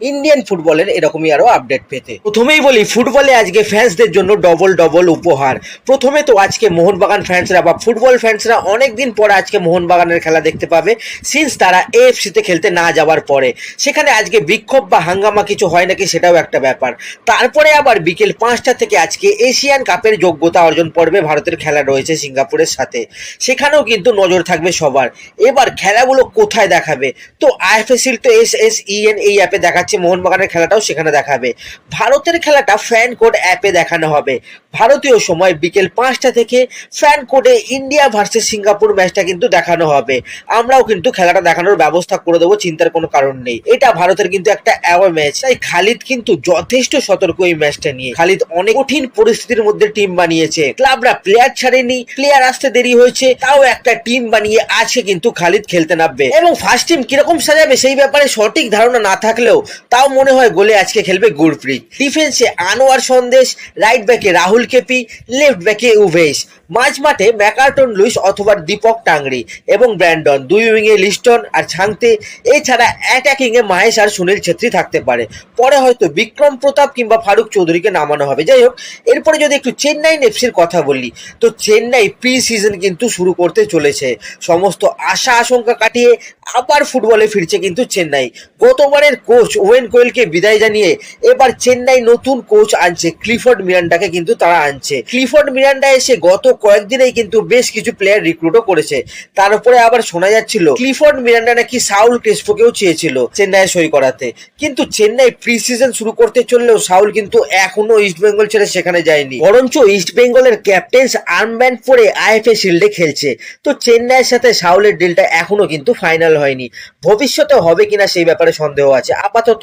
Indian ফুটবলের এরকমই আরও আপডেট পেতে। প্রথমেই বলি ফুটবলে আজকে ফ্যান্সদের জন্য ডবল ডবল উপহার। প্রথমে তো আজকে মোহনবাগান ফ্যান্সরা বা ফুটবল ফ্যান্সরা অনেক দিন পরে আজকে মোহনবাগানের খেলা দেখতে পাবে। সিন্স তারা এএফসিতে খেলতে না যাওয়ার পরে। সেখানে আজকে বিক্ষোভ বা হাঙ্গামা কিছু হয় নাকি সেটাও একটা ব্যাপার। তারপরে আবার বিকেল পাঁচটা থেকে আজকে এশিয়ান কাপের যোগ্যতা অর্জন পর্বে ভারতের খেলা রয়েছে সিঙ্গাপুরের সাথে। সেখানেও কিন্তু নজর থাকবে সবার। এবার খেলাগুলো কোথায় দেখাবে? তো আইএফএসিল তো এস এস ইএন এই অ্যাপে দেখাচ্ছে মোহনবাগানের খেলাটাও সেখানে দেখাবে। ভারতের খেলাটা ফ্যান কোড অ্যাপে দেখানো হবে। ভারতীয় সময় বিকেল পাঁচটা থেকে ফ্যান কোডে ইন্ডিয়া ভার্সেস সিঙ্গাপুর ম্যাচটা কিন্তু দেখানো হবে। আমরাও কিন্তু খেলাটা দেখানোর ব্যবস্থা করে দেবো, চিন্তার কোনো কারণ নেই। এটা ভারতের কিন্তু একটা অ্যাওয়ে ম্যাচ তাই খালিদ কিন্তু যথেষ্ট সতর্ক এই ম্যাচটা নিয়ে। খালিদ অনেক কঠিন পরিস্থিতির মধ্যে টিম বানিয়েছে। ক্লাবরা প্লেয়ার ছাড়েনি প্লেয়ার আসতে দেরি হয়েছে, তাও একটা টিম বানিয়ে আছে কিন্তু খালিদ খেলতে নামবে। এবং ফার্স্ট টিম কীরকম সাজাবে সেই ব্যাপারে সঠিক ধারণা না থাকলেও তাও মনে হয় গোলে আজকে খেলবে গুরপ্রীত। ডিফেন্সে আনোয়ার সন্দেশ রাইট ব্যাকে রাহুল কেপি লেফট ব্যাকে উভেশ। মাঝ মাঠে ম্যাকার্টন লুইস অথবা দীপক টাংরি এবং ব্র্যান্ডন। দুই উইংয়ে লিস্টন আর ছাংতে, এছাড়া অ্যাটাকিং এ মাহেশ আর সুনীল ছেত্রী থাকতে পারে। পরে হয়তো বিক্রম প্রতাপ কিংবা ফারুক চৌধুরীকে নামানো হবে। যাই হোক, এরপরে যদি একটু চেন্নাই এফসির কথা বলি, তো চেন্নাই প্রি সিজন কিন্তু শুরু করতে চলেছে। সমস্ত আশা আশঙ্কা কাটিয়ে আবার ফুটবলে ফিরছে কিন্তু চেন্নাই। গতবারের কোচ ওয়েন কোয়েলকে বিদায় জানিয়ে এবার চেন্নাই নতুন কোচ আনছে। ক্লিফোর্ড মিরান্ডাকে কিন্তু তারা আনছে। ক্লিফোর্ড মিরান্ডা এসে গত কয়েকদিনেই কিন্তু বেশ কিছু প্লেয়ার রিক্রুটও করেছে। তার উপরে আবার শোনা যাচ্ছিল, ক্লিফোর্ড মিরান্ডা নাকি সাউল ক্রেসপোকেও চেয়েছিল চেন্নাইয়ে সই করাতে। কিন্তু চেন্নাই প্রি সিজন শুরু করতে চললেও সাউল কিন্তু এখনও ইস্ট বেঙ্গল ছেড়ে সেখানে যায়নি। বরঞ্চ ইস্ট বেঙ্গলের ক্যাপ্টেন্স আর্মব্যান্ড পরে আইএফএ শিল্ডে খেলছে। তো চেন্নাইয়ের সাথে সাউলের ডিলটা এখনও কিন্তু ফাইনাল হয়নি। ভবিষ্যতে হবে কিনা সেই ব্যাপারে সন্দেহ আছে। আপাতত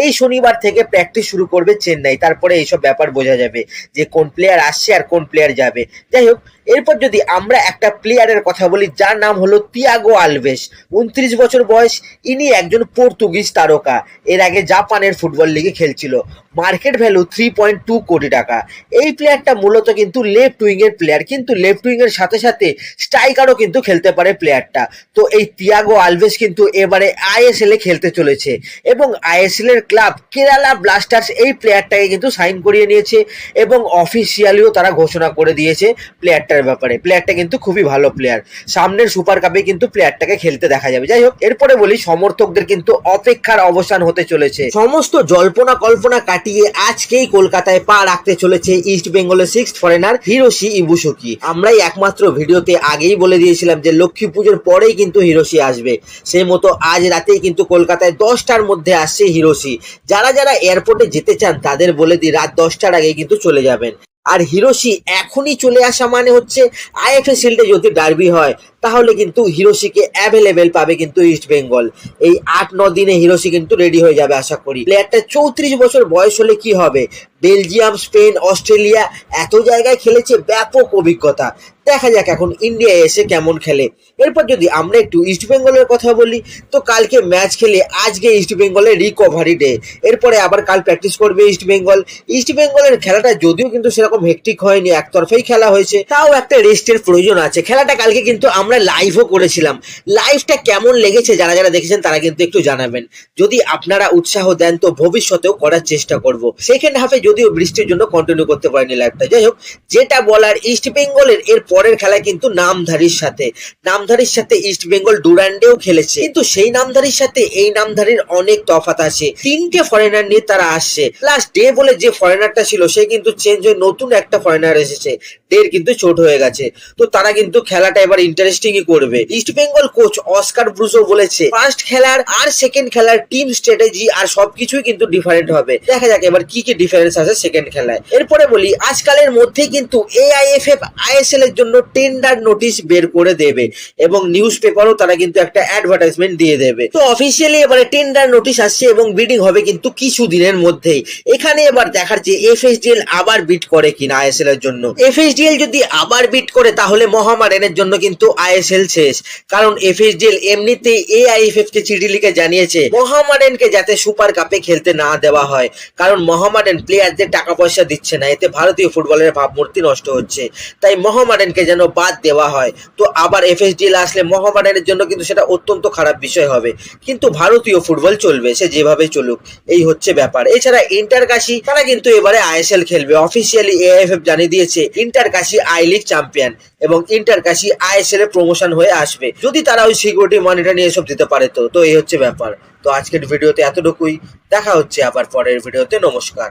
এই শনিবার থেকে প্র্যাকটিস শুরু করবে চেন্নাই। তারপরে এইসব ব্যাপার বোঝা যাবে যে কোন প্লেয়ার আসছে আর কোন প্লেয়ার যাবে। যাই হোক এরপর যদি আমরা একটা প্লেয়ারের কথা বলি, যার নাম হলো তিয়াগো আলভেস উনত্রিশ বছর বয়স, ইনি একজন পর্তুগিজ তারকা। এর আগে জাপানের ফুটবল লিগে খেলছিল। Market value three point two crore টাকা। এই প্লেয়ারটা মূলত কিন্তু লেফট উইং এর প্লেয়ার কিন্তু লেফট উইংয়ের সাথে সাথে স্ট্রাইকারও কিন্তু খেলতে পারে প্লেয়ারটা তো এই তিয়াগো আলভেস কিন্তু এবারে আইএসএল খেলতে চলেছে। এবং আইএসএল এর ক্লাব কেরালা ব্লাস্টার্স এই প্লেয়ারটাকে কিন্তু সাইন করিয়ে নিয়েছে এবং অফিসিয়ালিও তারা ঘোষণা করে দিয়েছে প্লেয়ারটার ব্যাপারে। প্লেয়ারটা কিন্তু খুবই ভালো প্লেয়ার সামনের সুপার কাপে কিন্তু প্লেয়ারটাকে খেলতে দেখা যাবে। যাই হোক, এরপরে বলি, সমর্থকদের কিন্তু অপেক্ষার অবসান হতে চলেছে। সমস্ত জল্পনা কল্পনা কাটিয়ে আজকেই কলকাতায় পা রাখতে চলেছে ইস্ট বেঙ্গলের সিক্স ফরেনার হিরোশি ইবুসুকি। আমরাই একমাত্র ভিডিওতে আগেই বলে দিয়েছিলাম যে, লক্ষ্মী পুজোর পরেই কিন্তু হিরোশি আসবে। সেই মতো আজ রাতেই কিন্তু কলকাতায় দশটার মধ্যে আসছে হিরোশি। যারা যারা এয়ারপোর্টে যেতে চান, তাদের বলে দিই, রাত দশটার আগে কিন্তু চলে যাবেন। আর হিরোশি এখনই চলে আসা মানে হচ্ছে আইএফএ শিল্ডে যদি ডার্বি হয় তাহলে কিন্তু হিরোশিকে অ্যাভেলেবেল পাবে কিন্তু ইস্ট বেঙ্গল এই আট, ন দিনে হিরোশি কিন্তু রেডি হয়ে যাবে আশা করি। প্লেয়ারটা চৌত্রিশ বছর বয়স হলে কি হবে? বেলজিয়াম, স্পেন, অস্ট্রেলিয়া এত জায়গায় খেলেছে, ব্যাপক অভিজ্ঞতা। দেখা যাক এখন ইন্ডিয়ায় এসে কেমন খেলে। এরপর যদি আমরা একটু ইস্ট বেঙ্গলের কথা বলি, তো কালকে ম্যাচ খেলে আজকে ইস্ট বেঙ্গলের রিকভারি ডে এরপরে আবার কাল প্র্যাকটিস করবে ইস্ট বেঙ্গল ইস্ট বেঙ্গলের খেলাটা যদিও কিন্তু সেরকম হেকটিক হয়নি, একতরফাই খেলা হয়েছে, তাও একটা রেস্টের প্রয়োজন আছে। খেলাটা কালকে কিন্তু আমরা লাইভও করেছিলাম। লাইভটা কেমন লেগেছে যারা যারা দেখেছেন তারা কিন্তু একটু জানাবেন। যদি আপনারা উৎসাহ দেন তো ভবিষ্যতেও করার চেষ্টা করব। সেকেন্ড হাফে যদিও বৃষ্টির জন্য কন্টিনিউ করতে পারিনি লাইভটা যাই হোক, যেটা বলার ইস্ট বেঙ্গলের এর পরের খেলায় কিন্তু নামধারীর সাথে। নামধারীর সাথে ইস্ট বেঙ্গল ডুরান্ডেও খেলেছে। কিন্তু সেই নামধারীর সাথে এই নামধারীর অনেক তফাত আছে। তিনটে ফরেনার নিয়ে তারা আসছে। লাস্ট ডে বলে যে ফরেনারটা ছিল, সে কিন্তু চেঞ্জ হয়ে নতুন একটা ফরেনার এসেছে। ডের কিন্তু চোট হয়ে গেছে। তো তারা কিন্তু খেলাটা এবার ইন্টারেস্টিংই করবে। East Bengal coach Oscar Bruzon বলেছে ফার্স্ট খেলার আর সেকেন্ড খেলার টিম স্ট্র্যাটেজি আর সবকিছুই কিন্তু ডিফারেন্ট হবে। দেখা যাক এবার কি কি ডিফারেন্স আছে সেকেন্ড খেলায়। এরপরে বলি, আজকালের মধ্যেই কিন্তু এআইএফএফ আইএসএল এর জন্য টেন্ডার নোটিশ বের করে দেবে এবং নিউজ পেপারও তারা কিন্তু একটা অ্যাডভার্টাইজমেন্ট দিয়ে দেবে। তো অফিসিয়ালি এবারে টেন্ডার নোটিশ আসছে এবং বিডিং হবে কিন্তু কিছু দিনের মধ্যেই। এখানে এবার দেখার যে এফএসডিএল আবার বিট করে কিনা আইএসএল এর জন্য। এফএসডিএল যদি আবার বিট করে, তাহলে মহামারানের জন্য কিন্তু আই আইএসএল শেষ কারণ এফএসডিএল এমনিতেই এআইএফএফ কে চিঠি লিখে জানিয়েছে, মোহামেডানকে যাতে সুপার কাপে খেলতে না দেওয়া হয়। কারণ মোহামেডান প্লেয়ারদের টাকা পয়সা দিচ্ছে না, এতে ভারতীয় ফুটবলের ভাবমূর্তি নষ্ট হচ্ছে। তাই মোহামেডানকে যেন বাদ দেওয়া হয়। তো আবার এফএসডিএল আসলে মোহামেডানের জন্য কিন্তু সেটা অত্যন্ত খারাপ বিষয় হবে। কিন্তু ভারতীয় ফুটবল চলবে, সে যেভাবে চলুক, এই হচ্ছে ব্যাপার। এছাড়া ইন্টার কাশি, তারা কিন্তু এবারে আইএসএল খেলবে। অফিসিয়ালি এআইএফএফ জানিয়ে দিয়েছে, Inter Kashi I League champion. এবং ইন্টার কাশি আইএসএল এ প্রমোশন হয়ে আসবে। যদি তারা ওই সিকিউরিটি মানিটা নিয়ে সব দিতে পারে তো তো এই হচ্ছে ব্যাপার। তো আজকের ভিডিওতে এতটুকুই। দেখা হচ্ছে আবার পরের ভিডিওতে। নমস্কার।